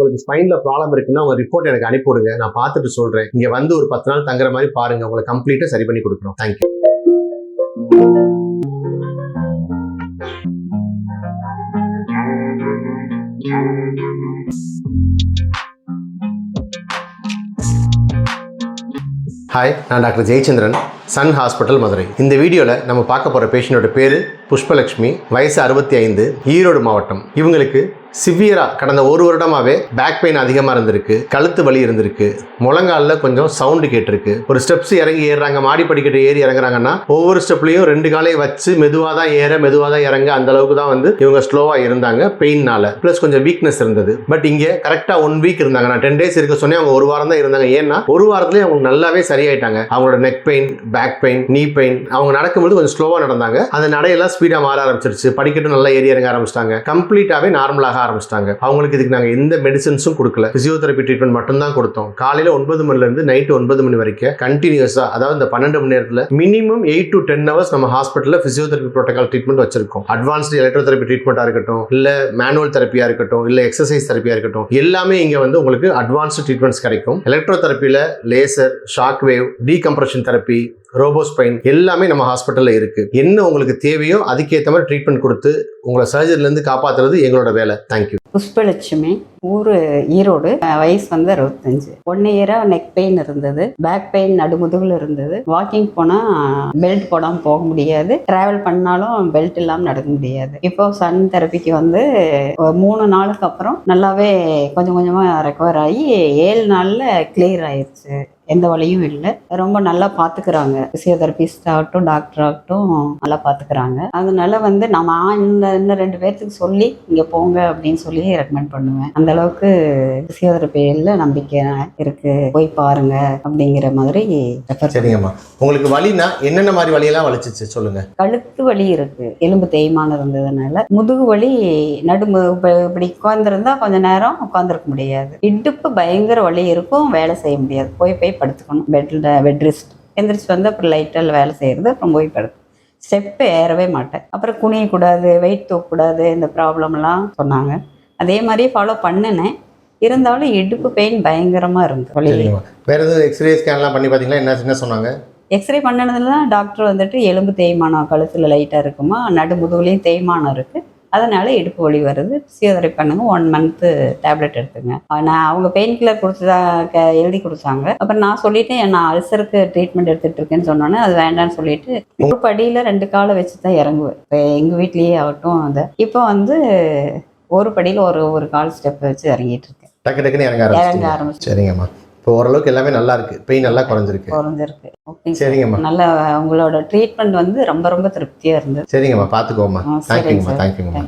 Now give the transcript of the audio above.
உங்களுக்கு ஸ்பைன்ல ப்ராப்ளம் இருக்குன்னா உங்க ரிப்போர்ட் எனக்கு அனுப்பிவிடுங்க. நான் பார்த்துட்டு சொல்றேன். இங்க வந்து ஒரு பத்து நாள் தங்குற மாதிரி பாருங்க. உங்களை கம்ப்ளீட்டா சரி பண்ணி கொடுக்குறோம் தேங்க்யூ ஹாய் நான் doctor Jayachandran Sun hospital Madurai. இந்த வீடியோவில் நம்ம பார்க்க போகிற பேஷண்டோட பேர் புஷ்பலக்ஷ்மி. வயசு அறுபத்தி ஐந்து ஈரோடு மாவட்டம். இவங்களுக்கு சிவியரா கடந்த ஒரு வருடமாவே பேக் பெயின் அதிகமாக இருந்திருக்கு கழுத்து வலி இருந்திருக்கு முழங்காலில் கொஞ்சம் சவுண்டு கேட்டிருக்கு. ஒரு ஸ்டெப்ஸ் இறங்கி ஏறுறாங்க மாடி படிக்கட்டு ஏறி இறங்குறாங்கன்னா ஒவ்வொரு ஸ்டெப்லையும் ரெண்டு காலையும் வச்சு மெதுவாக தான் ஏற மெதுவாக தான் இறங்க அந்த அளவுக்கு தான் வந்து இவங்க ஸ்லோவாக இருந்தாங்க பெயின்னால ப்ளஸ் கொஞ்சம் வீக்னஸ் இருந்தது. பட் இங்கே கரெக்டாக ஒன் வீக் இருந்தாங்க. நான் டென் டேஸ் இருக்க சொன்னே அவங்க ஒரு வாரம் தான் இருந்தாங்க. ஏன்னா ஒரு வாரத்துலேயே அவங்க நல்லாவே சரியாயிட்டாங்க. அவங்களோட neck pain back pain knee pain அவங்க நடக்கும்போது கொஞ்சம் ஸ்லோவாக நடந்தாங்க. அந்த நடையெல்லாம் ஸ்பீடாக மாற ஆரம்பிச்சிருச்சு. படிக்கட்டு நல்லா ஏறி இறங்க ஆரம்பிச்சிட்டாங்க. கம்ப்ளீட்டாகவே நார்மலாக ஆரம்பிச்சிட்டாங்க. அவங்களுக்கு இதுக்கு நாங்கள் எந்த மெடிசன்ஸும் கொடுக்கல. பிசியோதெரபி ட்ரீட்மெண்ட் மட்டும்தான் கொடுத்தோம். காலையில் ஒன்பது மணிலேருந்து நைட்டு ஒன்பது மணி வரைக்கும் கண்டினியூஸாக அதாவது இந்த பன்னெண்டு மணி நேரத்தில் minimum eight to ten hours நம்ம ஹாஸ்பிட்டலில் பிசியோதெரபி ப்ரோட்டோகால் ட்ரீட்மெண்ட் வச்சிருக்கோம். அட்வான்ஸ்டு எலக்ட்ரோதெரபி ட்ரீட்மெண்ட்டாக இருக்கட்டும் இல்லை மேனுவல் தெரப்பியாக இருக்கட்டும் இல்லை எக்ஸசைஸ் தெரப்பியாக இருக்கட்டும் எல்லாமே இங்கே வந்து உங்களுக்கு அட்வான்ஸ்டு ட்ரீட்மெண்ட்ஸ் கிடைக்கும். எலக்ட்ரோதெரப்பியில் laser shock wave decompression therapy robospine எல்லாமே நம்ம ஹாஸ்பிட்டலில் இருக்கு. என்ன உங்களுக்கு தேவையோ அதுக்கேற்ற மாதிரி ட்ரீட்மெண்ட் கொடுத்து உங்களை சர்ஜரிலேருந்து காப்பாற்றுறது எங்களோட வேலை. தேங்க்யூ புஷ்பலட்சுமி ஊர் ஈரோடு. வயசு வந்து அறுபத்தஞ்சு. ஒன் இயராக நெக் பெயின் இருந்தது. பேக் பெயின் நடுமுதுகில் இருந்தது. வாக்கிங் போனால் பெல்ட் போடாமல் போக முடியாது. ட்ராவல் பண்ணாலும் பெல்ட் இல்லாமல் நடக்க முடியாது. இப்போ சன் தெரப்பிக்கு வந்து மூணு நாளுக்கு அப்புறம் நல்லாவே கொஞ்சம் கொஞ்சமாக ரெக்கவர் ஆகி ஏழு நாளில் கிளியர் ஆயிடுச்சு எந்த வலியும் இல்லை. ரொம்ப நல்லா பார்த்துக்கிறாங்க ஃபிசியோதெரபிஸ்ட் ஆகட்டும் டாக்டர் ஆகட்டும் நல்லா பார்த்துக்கிறாங்க அதனால வந்து நம்ம இன்னும் ரெண்டு பேர்த்துக்கு சொல்லி இங்கே போங்க அப்படின்னு சொல்லி ரெக்கமெண்ட் பண்ணுவேன். அந்த அளவுக்கு ஃபிசியோதெரபியில் நம்பிக்கை இருக்கு. போய் பாருங்க அப்படிங்கிற மாதிரி சரிங்கம்மா. உங்களுக்கு வலினா என்னென்ன மாதிரி வலியெல்லாம் வலிச்சிச்சு? சொல்லுங்க. கழுத்து வலி இருக்கு. எலும்பு தேய்மானம் இருந்ததுனால. முதுகு வலி நடுமு இப்ப இப்படி உட்காந்துருந்தா கொஞ்ச நேரம் உட்காந்துருக்க முடியாது. இடுப்பு பயங்கர வலி இருக்கும் வேலை செய்ய முடியாது. போய் போய் படுத்துக்கணும். பெட்ல பெட் ரெஸ்ட் எந்திரிச்சு வந்து அப்புறம் லைட்டில் வேலை செய்யறது அப்புறம் போய் படுத்து ஸ்டெப்பு ஏறவே மாட்டேன். அப்புறம் குனியக்கூடாது வெயிட் தூக்கக்கூடாது இந்த ப்ராப்ளம்லாம் சொன்னாங்க. அதே மாதிரியே ஃபாலோ பண்ணினேன். இருந்தாலும் இடுப்பு பெயின் பயங்கரமாக இருந்தது. வேற எதுவும் எக்ஸ்ரே ஸ்கேன்லாம் பண்ணி பார்த்தீங்களா? என்ன என்ன சொன்னாங்க? எக்ஸ்ரே பண்ணனதுல தான் டாக்டர் வந்துட்டு எலும்பு தேய்மானம் கழுத்தில் லைட்டாக இருக்குமா நடுமுதுகுலையும் தேய்மானம் இருக்குது அதனால இடுப்பு வலி வருது. ஃபிசியோதெரபி பண்ணுங்க. ஒன் மந்த்து டேப்லெட் எடுத்துங்க. நான் அவங்க பெயின் கில்லர் கொடுத்ததா எழுதி கொடுத்தாங்க. அப்புறம் நான் சொல்லிட்டேன் நான் அல்சருக்கு ட்ரீட்மெண்ட் எடுத்துட்டு இருக்கேன்னு சொன்னோன்னே அது வேண்டாம்னு சொல்லிட்டு ஒரு படியில் ரெண்டு காலை வச்சு தான் இறங்குவேன். இப்போ எங்கள் வீட்லேயே ஆகட்டும் அந்த இப்போ வந்து ஒரு படியில் ஒரு ஒரு கால் ஸ்டெப் வச்சு இறங்கிட்டு இருக்கேன். டக்கு டக்குன்னு இறங்க ஆரம்பிச்சிங்க ஆரம்பிச்சு சரிங்கம்மா. இப்போ ஓரளவுக்கு எல்லாமே நல்லா இருக்கு. பெயின் நல்லா குறைஞ்சிருக்கு. குறைஞ்சிருக்கு. ஓகே சரிங்கம்மா. நல்ல உங்களோட ட்ரீட்மெண்ட் வந்து ரொம்ப ரொம்ப திருப்தியாக இருந்தது. சரிங்கம்மா பார்த்துக்கோம்மா. சரிங்க தேங்க்யூங்கம்மா. தேங்க்யூங்கம்மா.